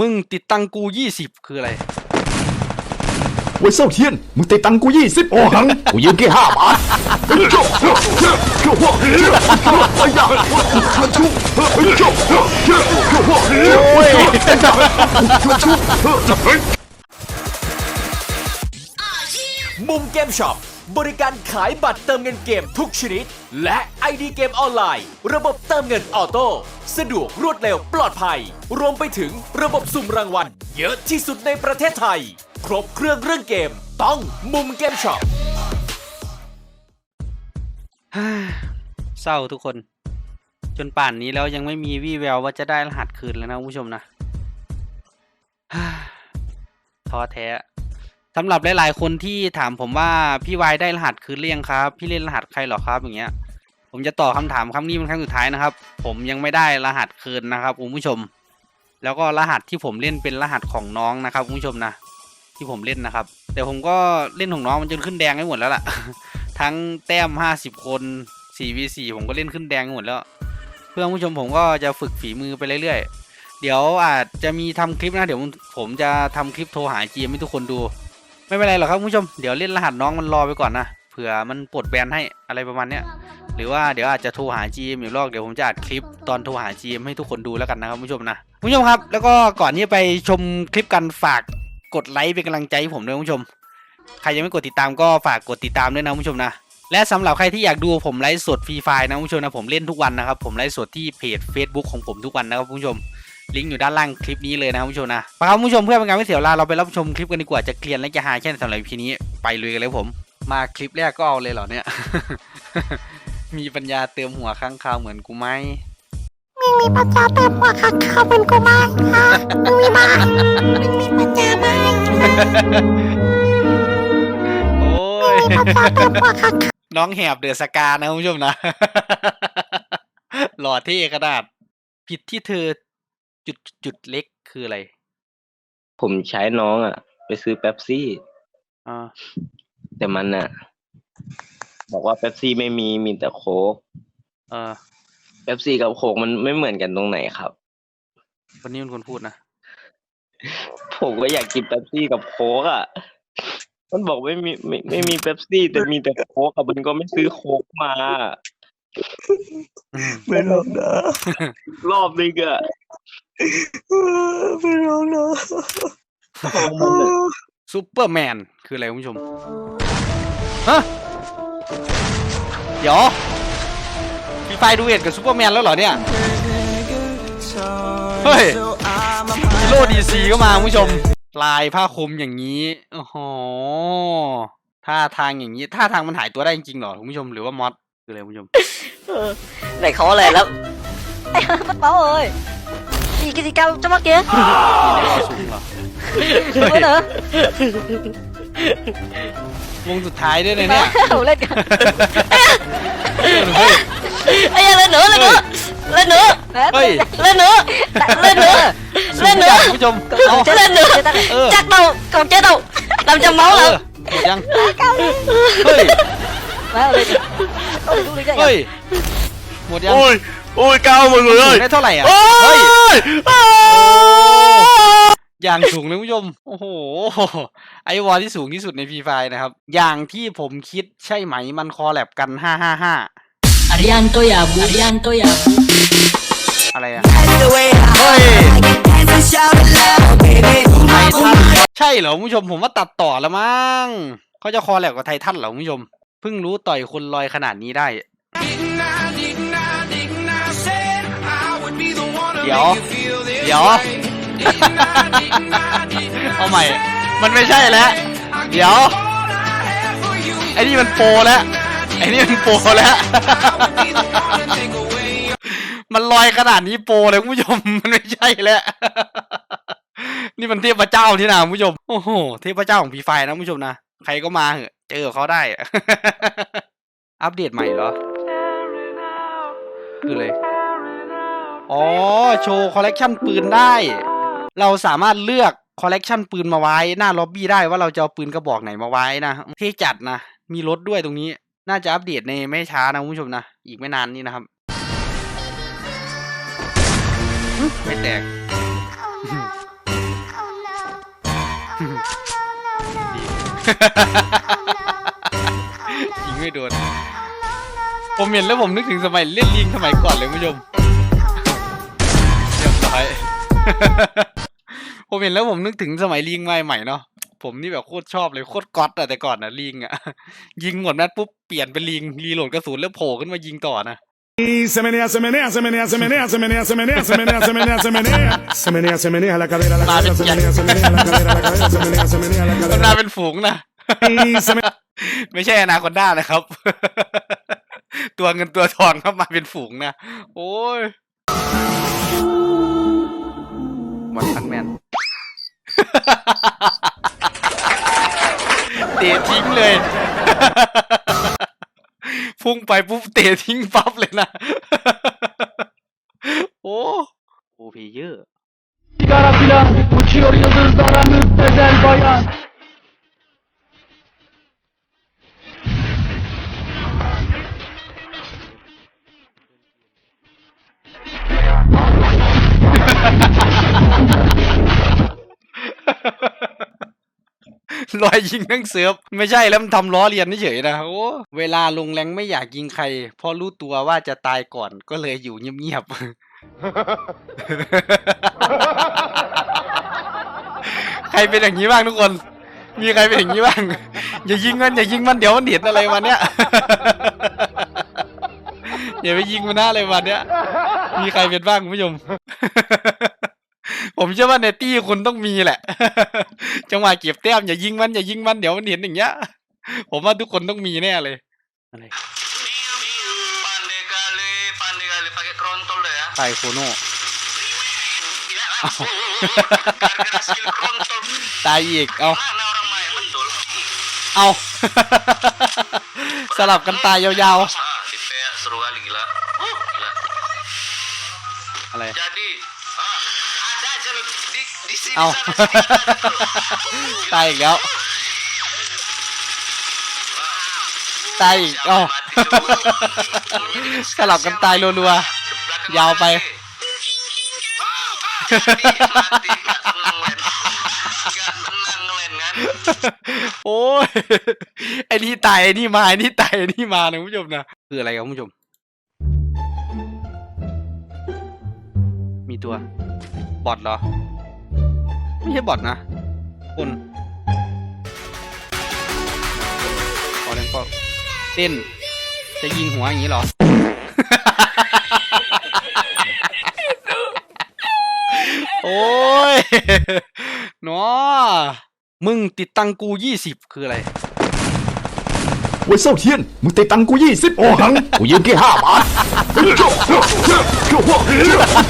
มึงติดตังกูยี่สิบคืออะไรเว้ยเศร้าเทียน มึงติดตังค์กูยี่สิบโอหัง กูยืมแค่ห้าบาทเฮ้ยโจ้เฮ้ยเฮ้ยเฮ้ยเฮ้ยเฮ้ยไอ้ยามันชุบเฮ้ยโจ้เฮ้ยเฮ้ยเฮ้ยเฮ้ยมันชุบเฮ้ยมุมเกมช็อป บริการขายบัตรเติมเงินเกมทุกชนิด และ ID เกมออนไลน์ ระบบเติมเงินออโต้สะดวกรวดเร็วปลอดภัย รวมไปถึงระบบสุ่มรางวัล เยอะที่สุดในประเทศไทย ครบเครื่องเรื่องเกม ต้องมุมเกมช็อปเศร้าทุกคน จนป่านนี้แล้วยังไม่มีวี่แววว่าจะได้รหัสคืนแล้วนะคุณผู้ชมนะท้อแท้ สำหรับหลายๆคนที่ถามผมว่าพี่วายได้รหัสคืนหรือยังครับ พี่เล่นรหัสใครเหรอครับอย่างเงี้ย ผมจะตอบคำถามคำนี้เป็นครั้งสุดท้ายนะครับ ผมยังไม่ได้รหัสคืนนะครับคุณผู้ชม แล้วก็รหัสที่ผมเล่นเป็นรหัสของน้องนะครับคุณผู้ชมนะที่ผมเล่นนะครับ แต่ผมก็เล่นของน้องมันจนขึ้นแดงให้หมดแล้วล่ะ ทั้งแต้มห้าสิบคน 4v4 ผมก็เล่นขึ้นแดงหมดแล้ว เพื่อนผู้ชมผมก็จะฝึกฝีมือไปเรื่อยๆ เดี๋ยวอาจจะมีทำคลิปนะ เดี๋ยวผมจะทำคลิปโทรหาจีมให้ทุกคนดู ไม่เป็นไรหรอกครับคุณผู้ชมเดี๋ยวเล่นรหัสน้องมันรอไปก่อนนะเผื่อมันปลดแบนให้อะไรประมาณเนี้ยหรือว่าเดี๋ยวอาจจะโทรหา GM อยู่รอบเดี๋ยวผมจะอัดคลิปตอนโทรหา GM ให้ทุกคนดูแล้วกันนะครับคุณผู้ชมนะคุณผู้ชมครับ แล้วก็ก่อนที่ไปชมคลิปกันฝากกดไลค์เป็นกำลังใจให้ผมด้วยคุณผู้ชม ใครยังไม่กดติดตามก็ฝากกดติดตามด้วยนะคุณผู้ชมนะและสำหรับใครที่อยากดูผมไลฟ์สดฟรีไฟล์นะคุณผู้ชมนะผมเล่นทุกวันนะครับผมไลฟ์สดที่เพจ Facebook ของผมทุกวันนะครับคุณผู้ชม ลิงก์อยู่ด้านล่างคลิปนี้เลยนะครับคุณผู้ชมนะไปครับคุณผู้ชมเพื่อเป็นการไม่เสียเวลาเราไปรับชมคลิปกันดีกว่าจะเกลียนและจะหาแค่ไหนสำหรับ EP นี้ไปลุยกันเลยผม มาคลิปแรกก็เอาเลยเหรอเนี่ย มีปัญญาเติมหัวข้างคาวเหมือนกูไหมมึงมีปัญญาเติมหัวข้างเข้าเป็นกูไหมฮะมึงมีไหมมึงมีปัญญาไหมโอ้ยปัญญาเติมหัวข้างน้องแหบเดือดสกานะคุณผู้ชมนะ หล่อเท่ขนาด ผิดที่เธอ จุดจุดเล็กคืออะไร ผมใช้น้องอะ ไปซื้อเป๊ปซี่อ่าแต่มันอะ บอกว่าเป๊ปซี่ไม่มีมีแต่โค้กเออเป๊ปซี่กับโค้กมันไม่เหมือนกันตรงไหนครับคนนี้เป็นคนพูดนะผมก็อยากกินเป๊ปซี่กับโค้กอะ มันบอกไม่มีไม่ไม่มีเป๊ปซี่แต่มีแต่โค้กอะมันก็ไม่ซื้อโค้กมา อืมไม่รอบนะรอบนึงอะ ไม่รู้นะของมันอะซูเปอร์แมนคืออะไรคุณผู้ชม ฮะ เดี๋ยวพี่ไฟดูเอ็ดกับซูเปอร์แมนแล้วเหรอเนี่ย เฮ้ยฮีโร่ดีซีก็มาคุณผู้ชม ลายผ้าคลุมอย่างนี้ โอ้โหท่าทางอย่างนี้ท่าทางมันหายตัวได้จริงๆเหรอคุณผู้ชมหรือว่ามอสคืออะไรคุณผู้ชม này khó này lắm bắt báo ơi gì cái gì cao trong mắt kia มีได้เข้า สูงเหรอ bữa nữa วงสุดท้ายด้วยนะเนี่ย Ồ, lên kìa เฮ้ย Ây da, lên nữa lên nữa lên nữa Ê. lên nữa lên nữa สูง lên จัง nữa คุณผู้ชมเอา Chết lên nữa Ừ. chắc đâu còn chết đâu làm trong máu เออ lắm หมดยัง เฮ้ย Má ơi, lên kìa Ôi, xuống đi cái เฮ้ย หมดยัง โอ้ย โอ้ยเก้าหมดเลสูยงได้เท่าไหร่อะ โอ้เฮ้ย ยอย่างสูงเลยคุณผู้ชม โอ้โห ไอวอลที่สูงที่สุดในฟรีไฟนะครับ อย่างที่ผมคิดใช่ไหมมันคอแลบกัน 555 Arianto ya bu Arianto ya bu อะไรอะเฮ้ยไททันใช่เหรอคุณผู้ชมผมว่าตัดต่อแล้วมั้งเขาจะคอแลบกับไททันเหรอคุณผู้ชม เพิ่งรู้ต่อยคนลอยขนาดนี้ได้ เดี๋ยว เดี๋ยว เอาใหม่ มันไม่ใช่แล้ว เดี๋ยว ไอ้นี่มันโปรแล้ว ไอ้นี่มันโปรแล้ว มันลอยขนาดนี้โปรเลยคุณผู้ชม มันไม่ใช่แล้ว นี่มันเทพเจ้าที่นะคุณผู้ชม โอ้โห เทพเจ้าของพีไฟนะคุณผู้ชมนะ ใครก็มาเหอะเจอเขาได้ อัปเดตใหม่เหรอ คืออะไร อ๋อ โชว์คอลเลกชันปืนได้ เราสามารถเลือกคอลเลกชันปืนมาไว้หน้าล็อบบี้ได้ว่าเราจะเอาปืนกระบอกไหนมาไว้นะเท่จัดนะ มีรถด้วยตรงนี้ น่าจะอัปเดตในไม่ช้านะคุณผู้ชมนะ อีกไม่นานนี้นะครับ ไม่แตก ยิงไม่โดน ผมเห็นแล้วผมนึกถึงสมัยเล่นลิงสมัยก่อนเลยคุณผู้ชม ผมเห็นแล้วผมนึกถึงสมัยลิงใหม่ๆเนาะผมนี่แบบโคตรชอบเลยโคตรก๊อตอะแต่ก่อนอะลิงอะยิงหมดนัดปุ๊บเปลี่ยนเป็นลิงรีโหลดกระสุนแล้วโผล่ขึ้นมายิงต่อนะ Se menea, se menea, se menea, se menea, se menea, se menea, se menea, se menea, se menea. Se menea, se menea la cadera, la cadera, se menea, se menea la cadera, la cadera, se menea, se menea la ก็น่า cadera. เป็นฝูงนะ ไม่ใช่อนาคอนด้านะครับ ตัวเงินตัวทองครับมาเป็นฝูงนะ โอ้ย วันพันแมนเตะทิ้งเลย พุ่งไปปุ๊บเตะทิ้งปั๊บเลยนะ โอ้โอเพเยอร์ รอยยิงทั้งเสือบไม่ใช่แล้วมันทำล้อเลียนเฉยนะโอ้เวลาลงแรงไม่อยากยิงใครเพราะรู้ตัวว่าจะตายก่อนก็เลยอยู่เงียบๆใครเป็นอย่างนี้บ้างทุกคน มีใครเป็นอย่างนี้บ้าง อย่ายิงมันอย่ายิงมันเดี๋ยวมันเห็นอะไรมาเนี้ยอย่าไปยิงมันหน้าอะไรมาเนี้ยมีใครเป็นบ้างคุณผู้ชม ผมเชื่อว่าในตี้คุณต้องมีแหละ จังหวะเก็บแต้มอย่ายิงมันอย่ายิงมันเดี๋ยวมันเห็นอย่างเงี้ย ผมว่าทุกคนต้องมีแน่เลยอะไร Pandai kali, pandai kali pakai kerontol deh ya. ไตโคโน่ Ya langsung. Gara-gara skill kerontol. ตายอีก เอา Mana orang main betul? เอา สลับกันตายยาว Ah, di PA seru kali gila. Uh, gila. ๆ อะไร Jadi, เอา sana sini ada tuh. ตายอีกแล้ว ตายอีกเอา Mati tuh. สลับกันตายรัว Belakang Jauh, mana Pai. nih? Ah, mati, nggak tenang, Len. Nggak tenang, Len, kan? ๆโอ้ย ไอ้นี่ตายไอ้นี่มา ไอ้นี่ตายไอ้นี่มานะคุณผู้ชมนะ คืออะไรครับคุณผู้ชม มีตัว บอทเหรอ ไม่ใช่บอทนะคุณขอเล่นก็เต้น จะยิงหัวอย่างนี้เหรอ โอ้ยเนาะมึงติดตังกูยี่สิบคืออะไรเว่ยเซาเทียน มึงติดตังค์กูยี่สิบโอหัง กูยืมแค่ห้าบาทเฮ้ยโจ้เฮ้ยเฮ้ยเฮ้ย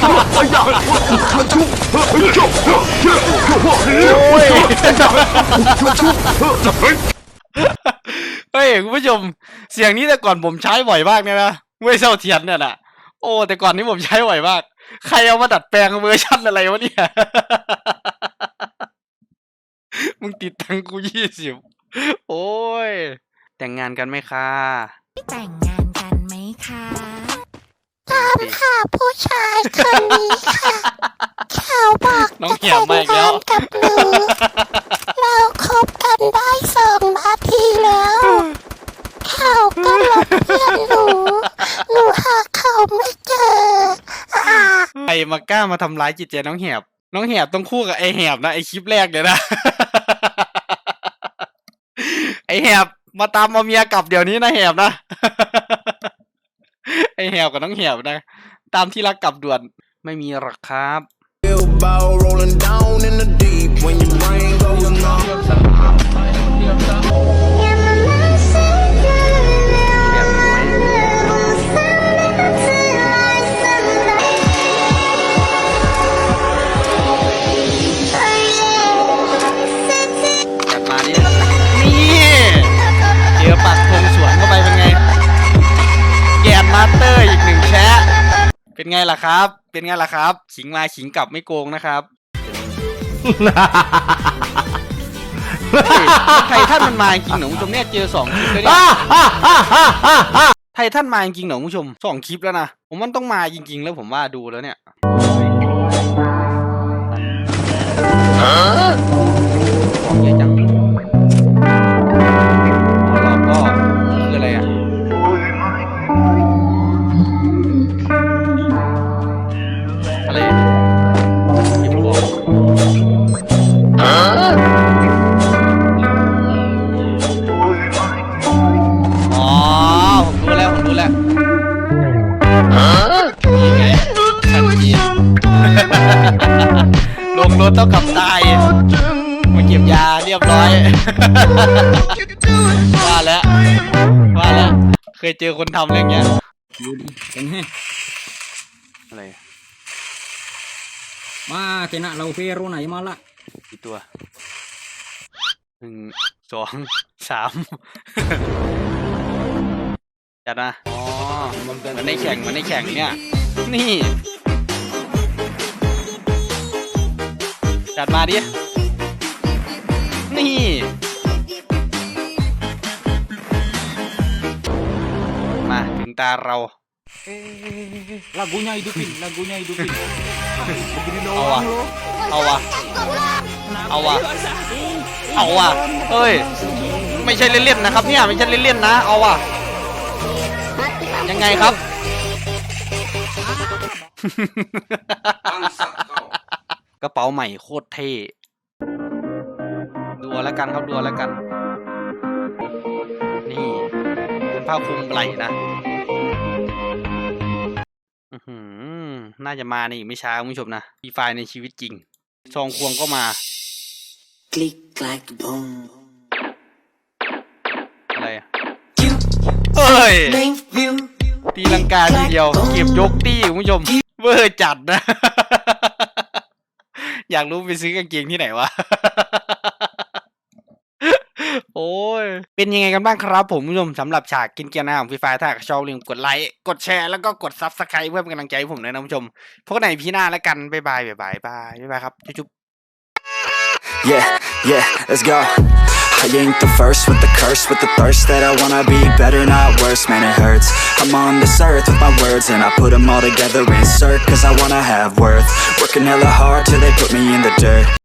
เฮ้ยไอ้ยามันชุบ เฮ้ยคุณผู้ชม เสียงนี้แต่ก่อนผมใช้บ่อยมากเนี่ยนะเว้ยเซาเทียนเนี่ยนะโอ้แต่ก่อนนี้ผมใช้บ่อยมาก ใครเอามาดัดแปลงเวอร์ชันอะไรวะเนี่ย มึงติดตังกูยี่สิบโอ้ย แต่งงานกันไหมคะแต่งงานกันไหมคะ ตามค่ะผู้ชายคนนี้ค่ะเขาบอกน้องจะเหี่ยแต่วงมาอีกแล้งาวนกับหนูเราคบกันได้สองนาทีแล้วเขาก็ลบเพื่อนหนูหนูหาเขาไม่เจออ่าใครมากล้ามาทำร้ายจิตใจน้องแหบ น้องแหบต้องคู่กับไอแหบนะไอคลิปแรกเลยนะ ไอแหบมาตามมาเมียกลับเดี๋ยวนี้นะแหบนะไอ แหบกับน้องแหบนะ ตามที่รักกลับด่วนไม่มีหรอกครับ Bilbao rolling down in the deep when your brain goes numb. ไงล่ะครับ เป็นไงล่ะครับ ขิงมาขิงกลับไม่โกงนะครับเฮ้ยไททันมันมาจริงเหรอคุณผู้ชมเนี่ยเจอสองคลิปแล้วเนี่ยไททันมาจริงเหรอคุณผู้ชมสองคลิปแล้วนะผมมันต้องมาจริง ๆ แล้วผมว่าดูแล้วเนี่ยไว่าแล้ว ว่าแล้ว เคยเจอคนทำอะไรอย่างเงี้ย ดูดิเก่งแฮะอะไรมาเกนะเราเฟโรไหนมาละกี่ตัวหนึ่งสองสามจัดนะ อ๋อ มันในแข่ง มันในแข่งเนี่ย นี่ จัดมาดิ นี่ มาถึงตาเรา lagunya hidupin lagunya hidupin เอาวะเอาวะเอาวะเอาวะเฮ้ยไม่ใช่เล่นๆนะครับเนี่ยไม่ใช่เล่นๆนะ เอาวะยังไงครับ กระเป๋าใหม่โคตรเท่ดูเอาแล้วกันครับดูเอาแล้วกัน นี่เป็นผ้าคลุมไหล่นะ อื้อหือ น่าจะมาในอีกไม่ช้าคุณผู้ชมนะฟีไฟในชีวิตจริง ซองควงก็มา Click, clack, boom. อะไรอะเอ้ย Main view. ตีลังกาทีเดียว เก็บยกตี้คุณผู้ชม เวอร์จัดนะ อยากรู้ไปซื้อกางเกงที่ไหนวะ โอ้ย เป็นยังไงกันบ้างครับผมผู้ชมสำหรับฉากกินเกียร์หน้าของฟรีไฟถ้าหาชอบลืมกดไลค์กดแชร์แล้วก็กดซับสไครต์เพื่อเป็นกำลังใจให้ผมด้วยนะคุณผู้ชมพบกันในพี่หน้าแล้วกันบ๊ายบายบ๊ายบายบ๊ายบายบ๊ายบายครับจุ๊บ Yeah, yeah, let's go. I ain't the first with the curse, with the thirst that I wanna be better, not worse, man, it hurts. I'm on this earth with my words, and I put them all together, insert, cause I wanna have worth. Working hella hard till they put me in the dirt.